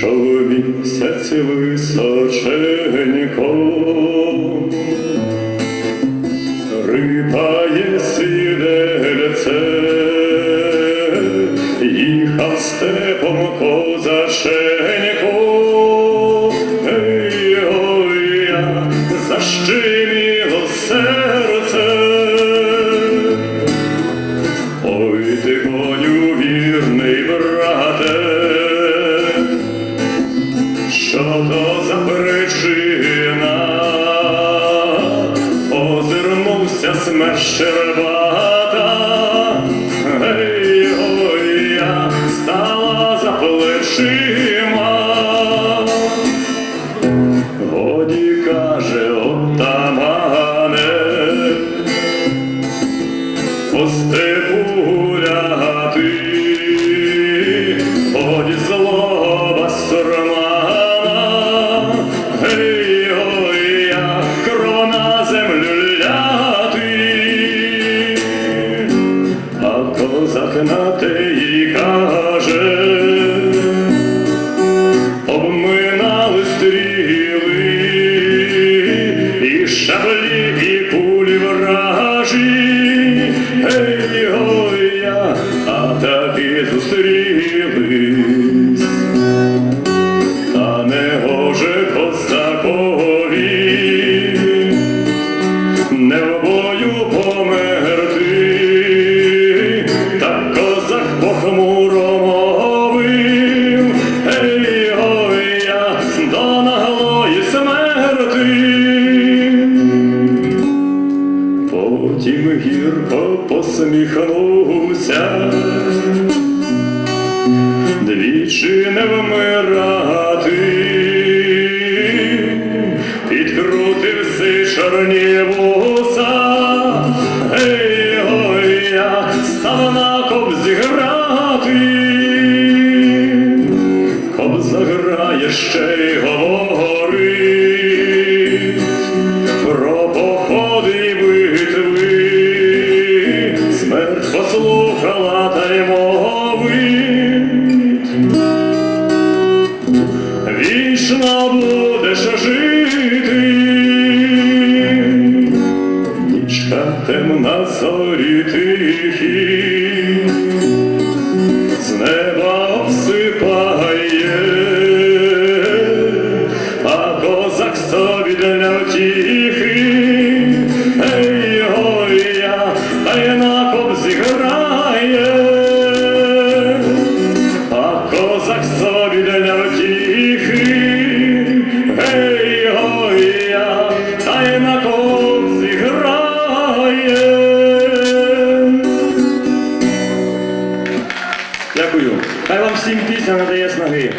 що місяць височенько рипає сідельце, їхав степом козаченько, ей, ой, я защеміло серце. Озирнувся смещербата, ей, я стала за плечима. Годі каже отамане, по степу гуляти, годі те й каже, обминали стріли, і шаблі, і кулі вражі, ей, ой, я, а таки зустрілись, та не гоже козакові, не в бою посміхнувся, двічі не вмирати, підкрутив си чорні вуса, ей, ой, я став на кобзі грати, кобза грає ще й говорить жити, нічка темна зорі тихі, з неба обсипає, а козак собі для втіхи, ей, ой, я, та й на кобзі грає, а козак собі на грає. Дякую. Хай вам всім пісня надає снаги.